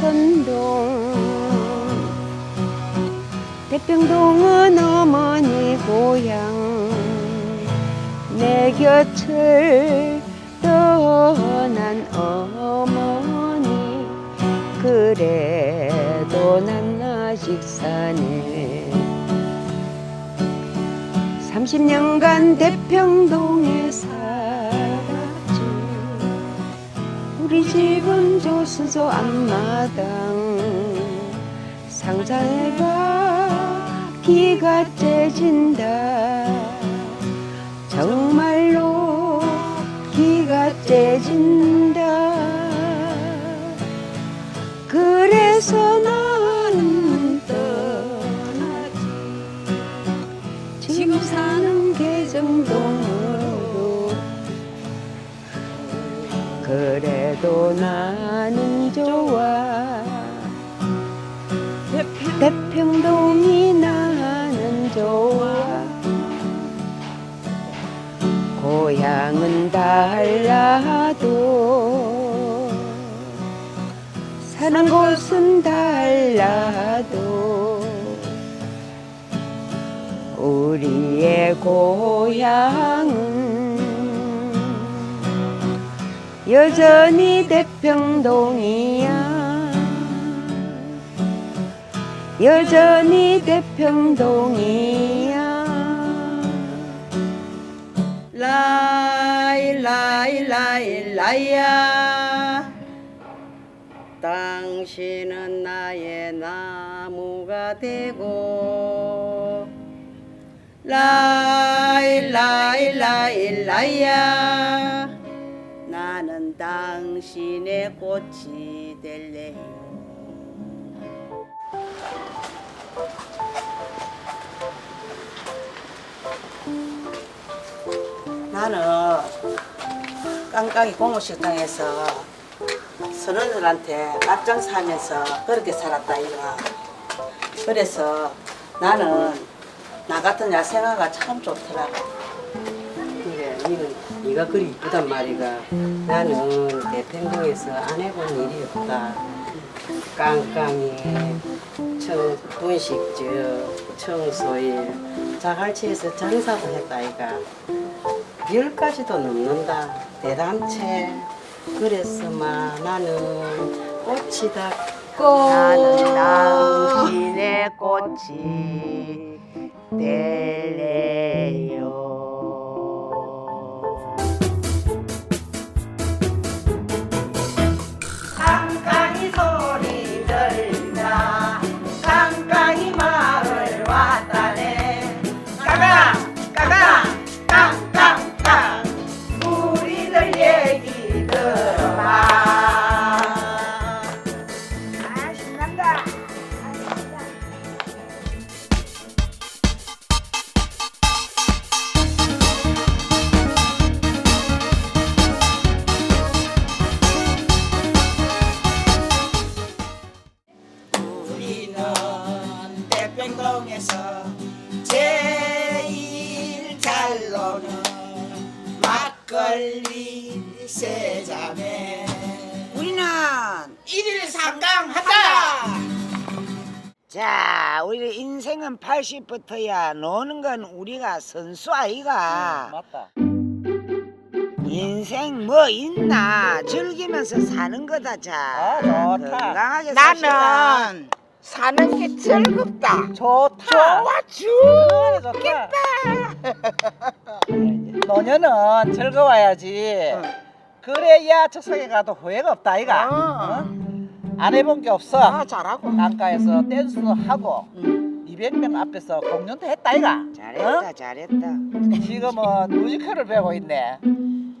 영선동 대평동은 어머니 고향. 내 곁을 떠난 어머니. 그래도 난 아직 사네 30년간 대평동에 살았지 우리 집은 조수소 앞마당. 상상해봐 기가 째진다. 정말로 기가 째진다 그래도 나는 좋아. 대평동이 나는 좋아. 고향은 달라도 사는 곳은 달라도 우리의 고향은 여전히 대평동이야. 여전히 대평동이야. 라이 라이 라이 라이야. 당신은 나의 나무가 되고. 라이 라이 라이 라이야 당신의 꽃이 될래요? 나는 깡깡이 공무식당에서 선원들한테 앞장서 하면서 그렇게 살았다 이가 그래서 나는 나 같은 야생화가 참 좋더라고 니는 네가 그리 이쁘단 말이가. 나는 대평동에서 안 해본 일이 없다. 깡깡이, 청, 분식집, 청소일, 자갈치에서 장사도 했다 아이가. 열 가지도 넘는다. 대단체. 그래서 마 나는 꽃이 닿고 나는 당신의 꽃이 될래요 대평동에서 제일 잘 노는 막걸리 세자매 우리는 일일 삼강 하자 자 우리 인생은 80부터야 노는 건 우리가 선수 아이가. 맞다. 인생 뭐 있나? 즐기면서 사는 거다 자. 아, 좋다. 건강하게 삽시다. 나는 사는 게 즐겁다. 좋다 좋아 좋겠다 노년은 즐거워야지 그래야 저 성에 가도 후회가 없다 아이가 어. 어? 안 해본 게 없어 아 잘하고. 강가에서 댄스도 하고 200명 앞에서 공연도 했다 아이가 잘했다 잘했다 지금은 뮤지컬을 배우고 있네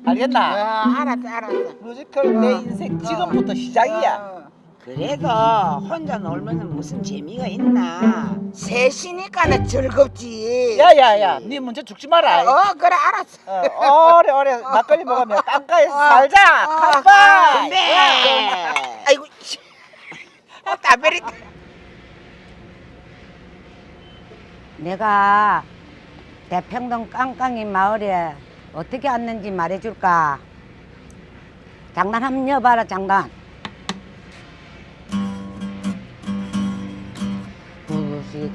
아, 알겠나? 알았어 알았어. 뮤지컬 내 인생 지금부터 시작이야 어. 그래도 혼자 놀면 무슨 재미가 있나 셋이니까는 즐겁지. 야야야 네 문제 죽지 마라 어 그래 알았어. 어, 오래 오래 막걸리 먹으면 깡가에서 어. 살자 어. 깜빡 네 아이고. 씨. 어 따베리. 내가 대평동 깡깡이 마을에 어떻게 왔는지 말해줄까? 장난 한번 여봐라 장난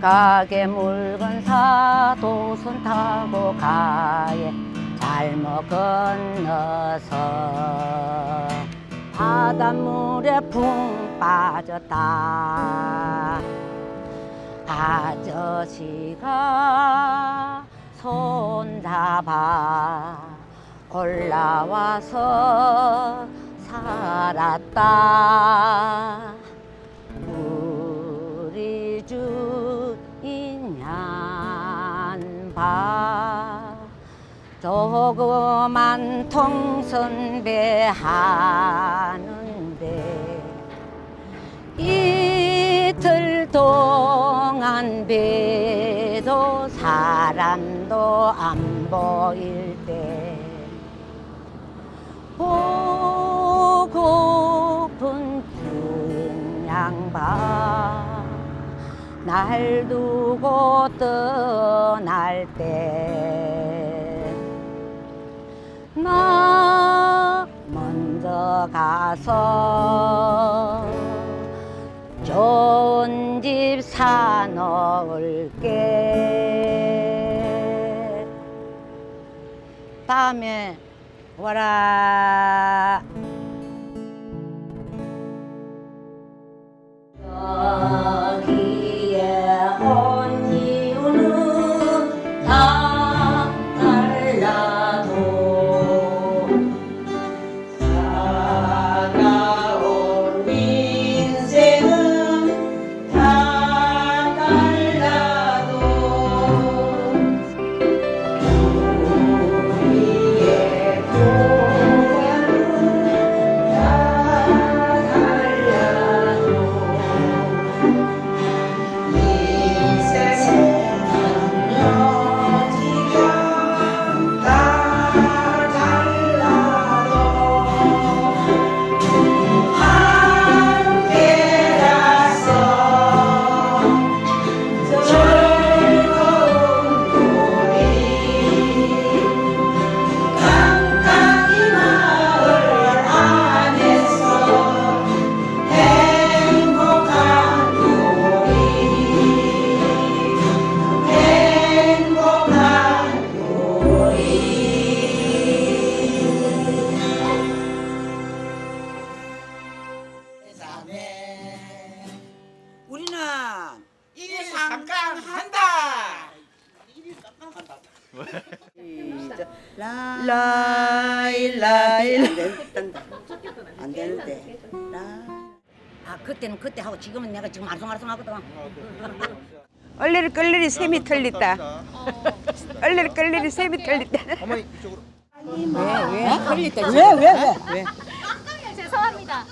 가게 물건 사도 손 타고 가예 잘못 건너서. 바닷물에 붕 빠졌다. 아저씨가 손 잡아 올라와서 살았다 조그만 통선배 하는데 이틀 동안 배도 사람도 안 보일 날 두고 떠날 때 나 먼저 가서 좋은 집 사놓을게. 다음에 와라 라이 안 되는데. 라아 그때는 그때 하고 지금은 내가 지금 말썽말썽하거든. 얼레리 끌레리 셈이 틀렸다. 얼레리 끌레리 셈이 틀렸다. 어머니 이쪽으로. 왜왜왜? 왜? 죄송합니다.